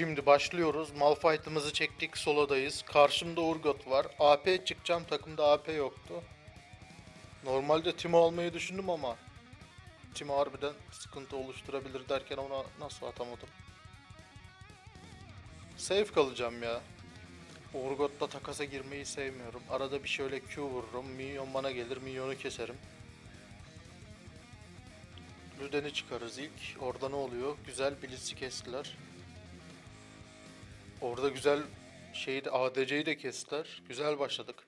Şimdi başlıyoruz. Malphite'ımızı çektik. Solodayız. Karşımda Urgot var. AP çıkacağım. Takımda AP yoktu. Normalde Timo almayı düşündüm ama Timo harbiden sıkıntı oluşturabilir derken ona nasıl atamadım. Safe kalacağım ya. Urgot'la takasa girmeyi sevmiyorum. Arada bir şöyle Q vururum. Minyon bana gelir. Minyonu keserim. Lüden'i çıkarız ilk. Orada ne oluyor? Güzel Blitz'i kestiler. Orada güzel şeyi de ADC'yi de kestiler. Güzel başladık.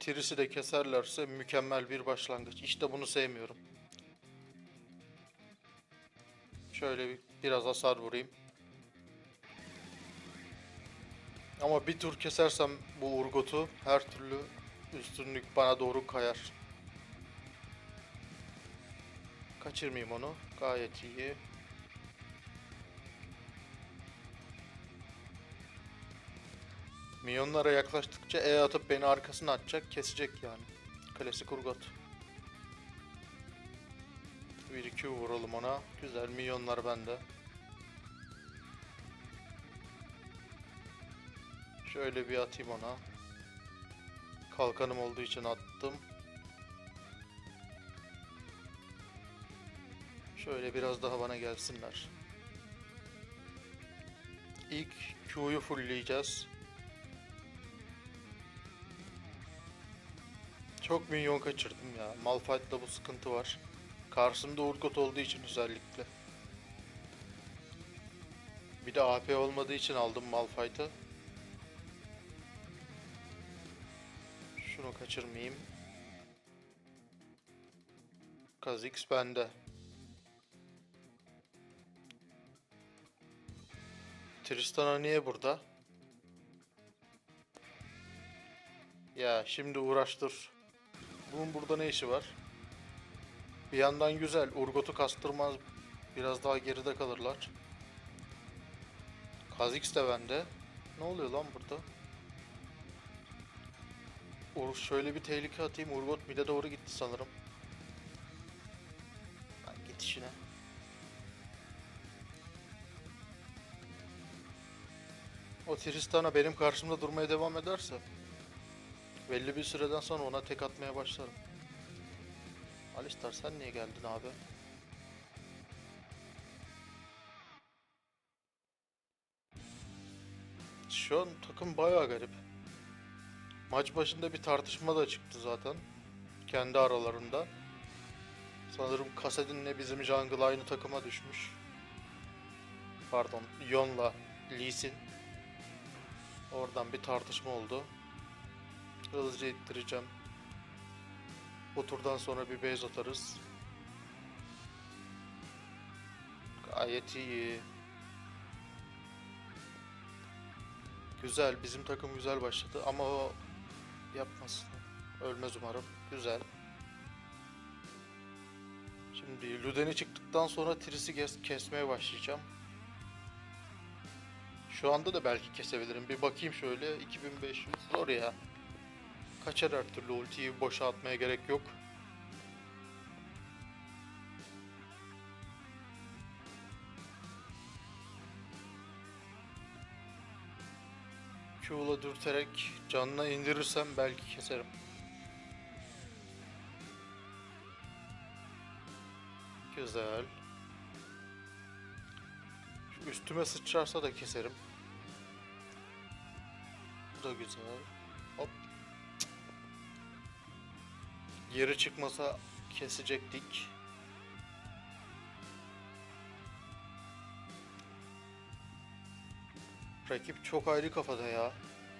Tiris'i de keserlerse mükemmel bir başlangıç. İşte bunu sevmiyorum. Şöyle bir, biraz hasar vurayım. Ama bir tur kesersem bu Urgot'u her türlü üstünlük bana doğru kayar. Kaçırmayayım onu. Gayet iyi. Minyonlara yaklaştıkça E atıp beni arkasına atacak, kesecek yani. Klasik Urgot. 1-2 vuralım ona. Güzel minyonlar bende. Şöyle bir atayım ona. Kalkanım olduğu için attım. Şöyle biraz daha bana gelsinler. İlk Q'yu fullleyeceğiz. Çok minyon kaçırdım ya. Malphite'da bu sıkıntı var. Karşımda Urgot olduğu için özellikle. Bir de AP olmadığı için aldım Malphite'ı. Şunu kaçırmayayım. Kha'Zix bende. Tristana niye burada? Ya şimdi uğraştır. Bunun burada ne işi var? Bir yandan güzel. Urgot'u kastırmaz. Biraz daha geride kalırlar. Kha'Zix de bende. Ne oluyor lan burada? Ur şöyle bir tehlike atayım. Urgot mid'e doğru gitti sanırım. Lan git işine. O Tristana benim karşımda durmaya devam ederse belli bir süreden sonra ona tek atmaya başlarım. Alistar sen niye geldin abi? Şu an takım bayağı garip. Maç başında bir tartışma da çıktı zaten. Kendi aralarında. Sanırım Kasadin'le bizim jungle aynı takıma düşmüş. Pardon, Yon'la Lee Sin. Oradan bir tartışma oldu. Hızlıca ittireceğim. Bu turdan sonra bir base atarız. Gayet iyi. Güzel, bizim takım güzel başladı ama o yapmasın. Ölmez umarım. Güzel. Şimdi Luden'i çıktıktan sonra Tris'i kes kesmeye başlayacağım. Şu anda da belki kesebilirim. Bir bakayım şöyle. 2500 zor ya. Kaçar her türlü ultiyi boşa atmaya gerek yok. Q'la dürterek canına indirirsem belki keserim. Güzel. Şu üstüme sıçrarsa da keserim. Bu da güzel. Yeri çıkmasa kesecektik. Rakip çok ayrı kafada ya.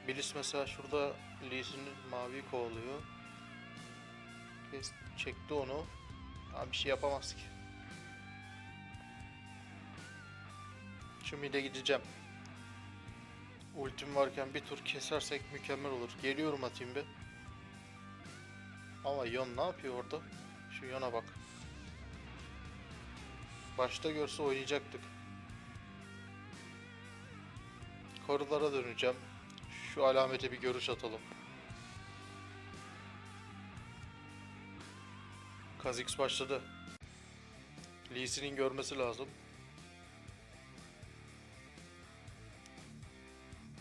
Bilis mesela şurada Lee Sin'in mavi kovalıyor. Kes, çekti onu. Abi bir şey yapamaz ki. Şu mid'e gideceğim. Ultim varken bir tur kesersek mükemmel olur. Geliyorum atayım bir. Ama Yon ne yapıyor orada? Şu Yon'a bak. Başta görse oynayacaktık. Korulara döneceğim. Şu alamete bir görüş atalım. Kazix başladı. Lee'sinin görmesi lazım.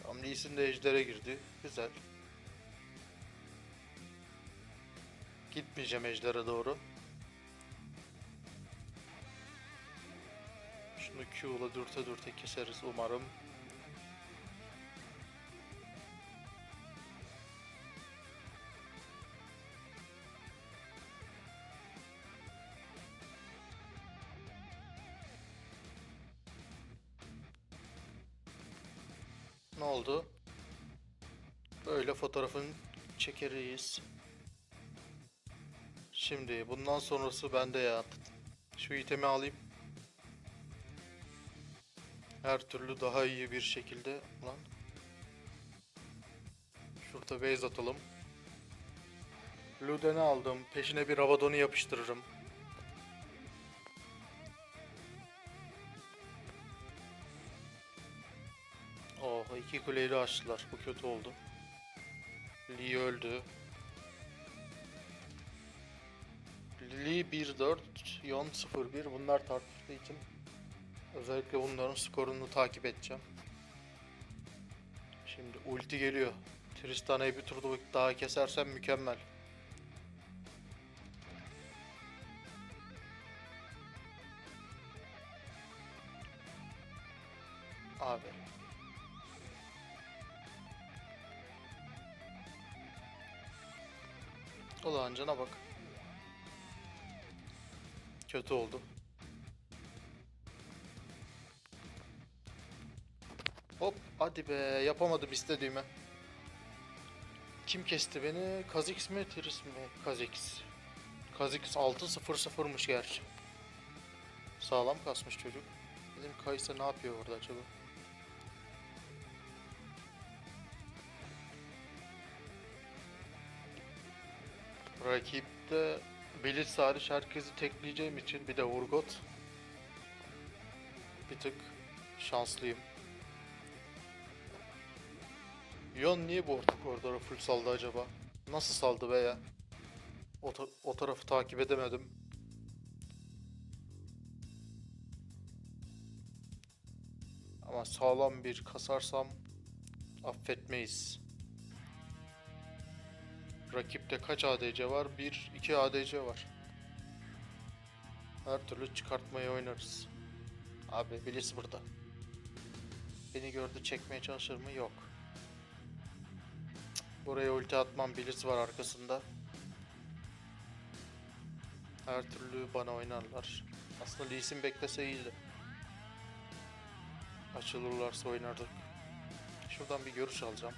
Tam Lee'sin de ejdere girdi. Güzel. Gitmeyeceğim ejdere doğru. Şunu Q'la dürte dürte keseriz umarım. Ne oldu? Böyle fotoğrafını çekeriz. Şimdi bundan sonrası bende ya. Şu itemi alayım. Her türlü daha iyi bir şekilde lan. Şurada base atalım. Luden'i aldım. Peşine bir Rabadon'u yapıştırırım. Oh iki kuleyi açtılar. Bu kötü oldu. Lee öldü. Lee 1-4, Yon 0-1 bunlar tartıştığı için özellikle bunların skorunu takip edeceğim. Şimdi ulti geliyor. Tristana'yı bir turda daha kesersem mükemmel. Abi. Ulan cana bak. Kötü oldu. Hop hadi be yapamadım istediğimi. Kim kesti beni? Kazix mi Tiris mi? Kazix. Kazix 6-0-0'mış gerçi. Sağlam kasmış çocuk. Bizim Kaysa ne yapıyor orada acaba? Rakipte Blitz hariç herkesi tekleyeceğim için bir de Urgot. Bir tık şanslıyım. Yon niye bu orta koridora full saldı acaba? Nasıl saldı be ya? O, ta- o tarafı takip edemedim. Ama sağlam bir kasarsam affetmeyiz. Rakipte kaç ADC var? 1, 2 ADC var. Her türlü çıkartmayı oynarız. Abi Bliss burada. Beni gördü çekmeye çalışır mı? Yok. Buraya ulti atmam Bliss var arkasında. Her türlü bana oynarlar. Aslında Lee Sin beklese iyiydi. Açılırlarsa oynardık. Şuradan bir görüş alacağım.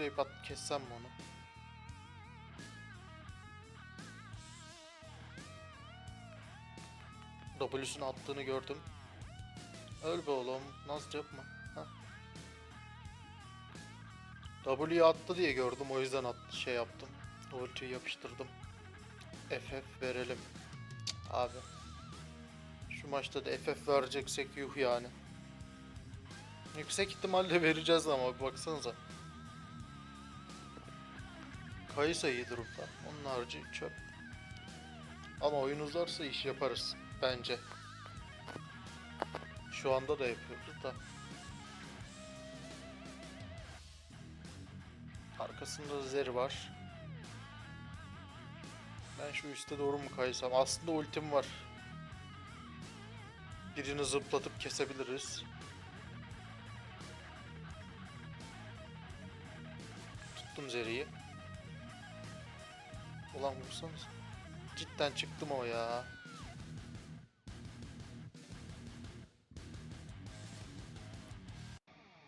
Sıçrayıp at kessem mi onu? W'sunu attığını gördüm. Öl be oğlum. Naz yapma. W'yu attı diye gördüm o yüzden at şey yaptım. Ultiyi yapıştırdım. FF verelim. Cık, Abi. Şu maçta da FF vereceksek yuh yani. Yüksek ihtimalle vereceğiz ama baksanıza. Kayısa iyi durumda. Onun harici çöp. Ama oyun uzarsa iş yaparız. Bence. Şu anda da yapıyoruz da. Arkasında Zeri var. Ben şu üste doğru mu kaysam? Aslında ultim var. Birini zıplatıp kesebiliriz. Tuttum Zeri'yi. Ulan vursanız. Cidden çıktım o ya.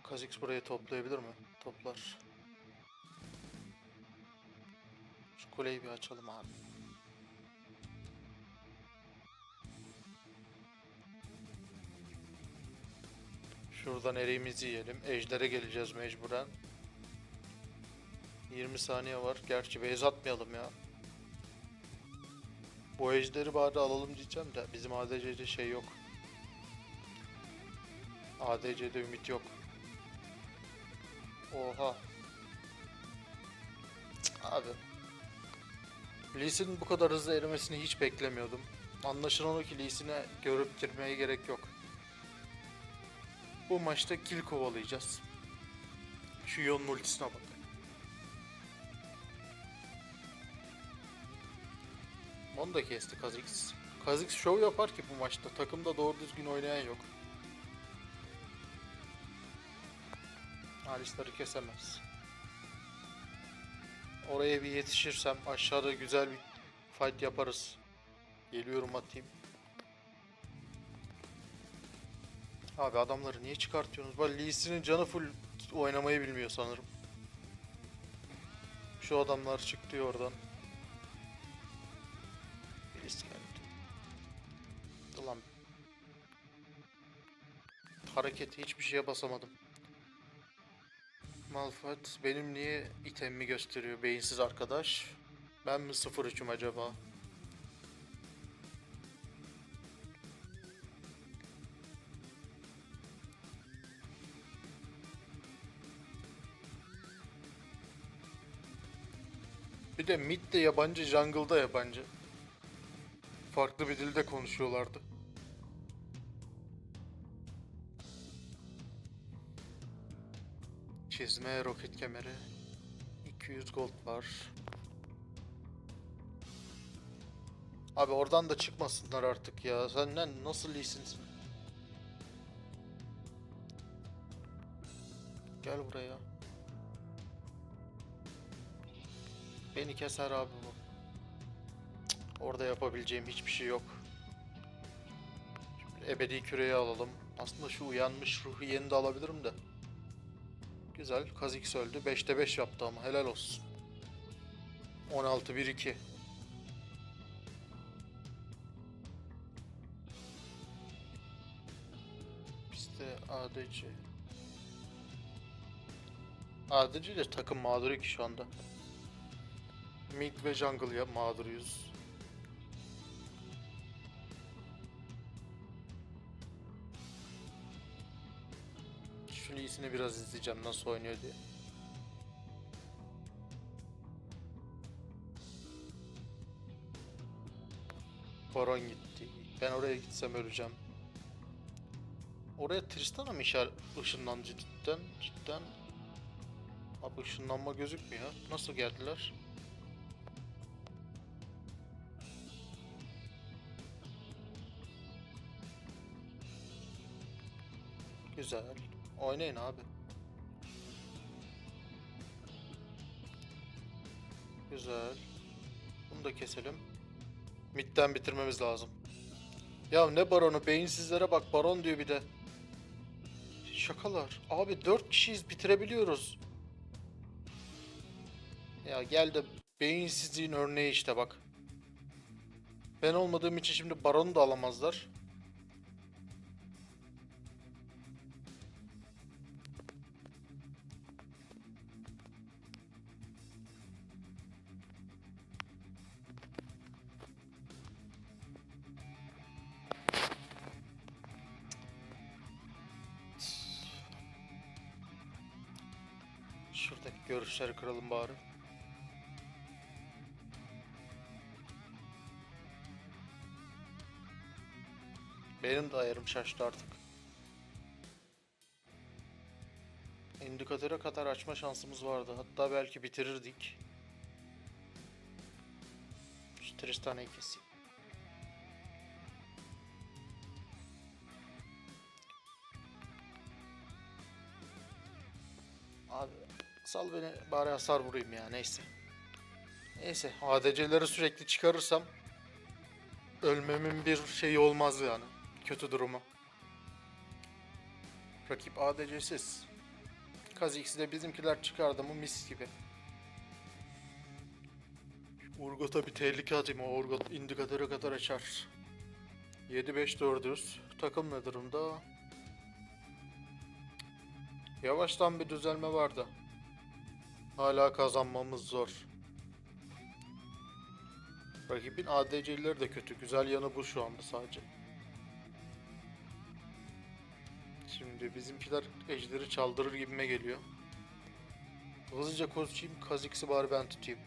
Kha'Zix burayı toplayabilir mi? Toplar. Şu kuleyi bir açalım abi. Şuradan eriğimizi yiyelim. Ejder'e geleceğiz mecburen. 20 saniye var. Gerçi base atmayalım ya. Bu ejderi bari alalım diyeceğim de bizim ADC'de şey yok. ADC'de ümit yok. Oha. Abi. Lee bu kadar hızlı erimesini hiç beklemiyordum. Anlaşılan o ki Lee'sine görüp girmeye gerek yok. Bu maçta kill kovalayacağız. Şu Yon'un ultisine bak. Onu da kesti Kha'Zix. Kha'Zix şov yapar ki bu maçta. Takımda doğru düzgün oynayan yok. Alistar'ı kesemez. Oraya bir yetişirsem aşağıda güzel bir fight yaparız. Geliyorum atayım. Abi adamları niye çıkartıyorsunuz? Bak Lee Sin'in canı full oynamayı bilmiyor sanırım. Şu adamlar çıktı oradan. Hareketi hiçbir şeye basamadım. Malphite benim niye itemimi gösteriyor beyinsiz arkadaş? Ben mi 0-3'üm acaba? Bir de mid de yabancı, jungle da yabancı. Farklı bir dilde konuşuyorlardı. Çizme, roket kemeri. 200 gold var. Abi oradan da çıkmasınlar artık ya. Sen ne, nasıl iyisin? Gel buraya. Beni keser abi bu. Orada yapabileceğim hiçbir şey yok. Şimdi ebedi küreyi alalım. Aslında şu uyanmış ruhu yeni de alabilirim de. Güzel. Kha'Zix öldü. 5'te 5 yaptı ama helal olsun. 16 1 2. Bizde ADC. ADC de takım mağduru ki şu anda. Mid ve jungle ya mağduruyuz. Lee'sini biraz izleyeceğim nasıl oynuyor diye. Baron gitti. Ben oraya gitsem öleceğim. Oraya Tristan'a mı işaret ışınlandı cidden? Cidden. Abi ışınlanma gözükmüyor. Nasıl geldiler? Güzel. Oynayın abi. Güzel. Bunu da keselim. Midden bitirmemiz lazım. Ya ne baronu? Beyinsizlere bak baron diyor bir de. Şakalar. Abi 4 kişiyiz bitirebiliyoruz. Ya gel de beyinsizliğin örneği işte bak. Ben olmadığım için şimdi baronu da alamazlar. Şuradaki görüşleri kıralım bari. Benim de ayarım şaştı artık. İndikatöre kadar açma şansımız vardı. Hatta belki bitirirdik. Şu Tristan'ı keseyim. Sal beni bari hasar vurayım ya neyse. Neyse ADC'leri sürekli çıkarırsam ölmemin bir şeyi olmaz yani. Kötü durumu. Rakip ADC'siz. Kha'Zix'i de bizimkiler çıkardı mı mis gibi. Urgot'a bir tehlike atayım o Urgot indikatöre kadar açar. 7-5-4'üz. Takım ne durumda? Yavaştan bir düzelme vardı. Hala kazanmamız zor. Rakibin ADC'lileri de kötü. Güzel yanı bu şu anda sadece. Şimdi bizimkiler ejderi çaldırır gibime geliyor. Hızlıca koşayım. Kha'Zix'i bari ben tutayım.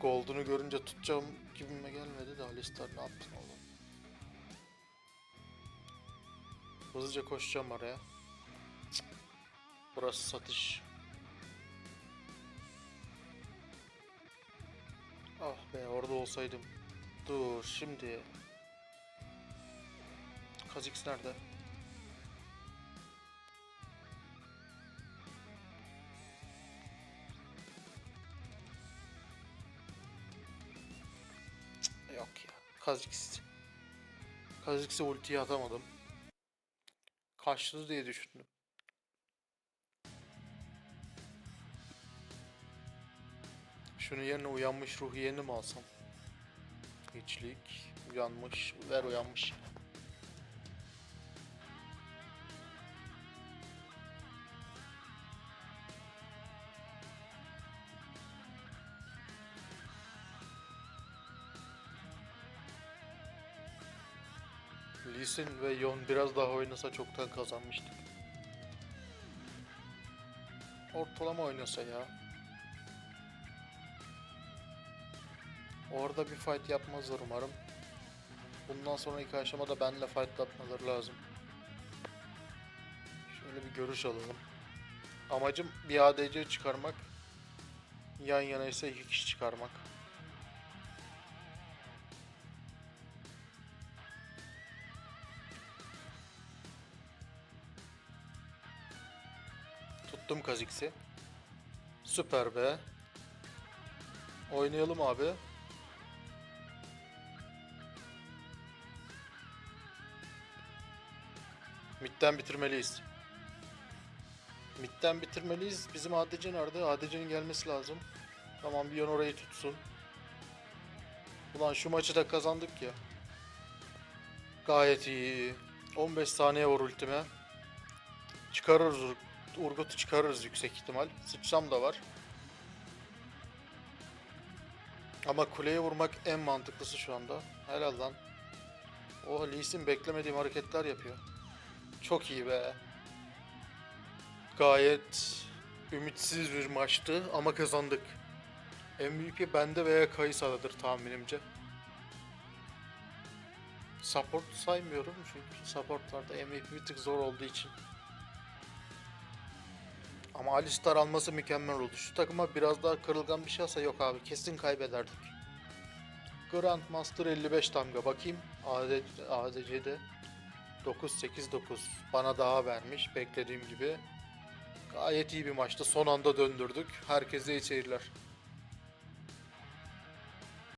Gold'unu görünce tutacağım gibime gelmedi de Alistar ne yaptın oğlum? Hızlıca koşacağım araya. Burası satış. Ah be orada olsaydım. Dur şimdi. Kha'Zix nerede? Cık, Yok ya. Kha'Zix. Kha'Zix'e ultiyi atamadım. Kaçtı diye düşündüm. Şunun yerine uyanmış ruh yerini mi alsam? Hiçlik. Uyanmış. Ver uyanmış. Lee Sin ve Yon biraz daha oynasa çoktan kazanmıştık. Ortalama oynasa ya. Orada bir fight yapmazlar umarım. Bundan sonraki aşamada benle fight atmaları lazım. Şöyle bir görüş alalım. Amacım bir ADC çıkarmak. Yan yana ise iki kişi çıkarmak. Tuttum Kha'Zix'i. Süper be. Oynayalım abi. Mid'den bitirmeliyiz. Mid'den bitirmeliyiz. Bizim ADC nerede? ADC'nin gelmesi lazım. Tamam bir yan orayı tutsun. Ulan şu maçı da kazandık ya. Gayet iyi. 15 saniye var ultime. Çıkarırız. Ur- Urgut'u çıkarırız yüksek ihtimal. Sıçram da var. Ama kuleye vurmak en mantıklısı şu anda. Helal lan. Oh Lee beklemediğim hareketler yapıyor. Çok iyi be. Gayet ümitsiz bir maçtı ama kazandık. MVP bende veya Kayısa'dadır tahminimce. Support saymıyorum çünkü supportlarda MVP bir tık zor olduğu için. Ama Alistar alması mükemmel oldu. Şu takıma biraz daha kırılgan bir şey alsa yok abi kesin kaybederdik. Grandmaster 55 damga bakayım. AD, ADC'de 9-8-9 bana daha vermiş beklediğim gibi. Gayet iyi bir maçtı. Son anda döndürdük. Herkese iyi seyirler.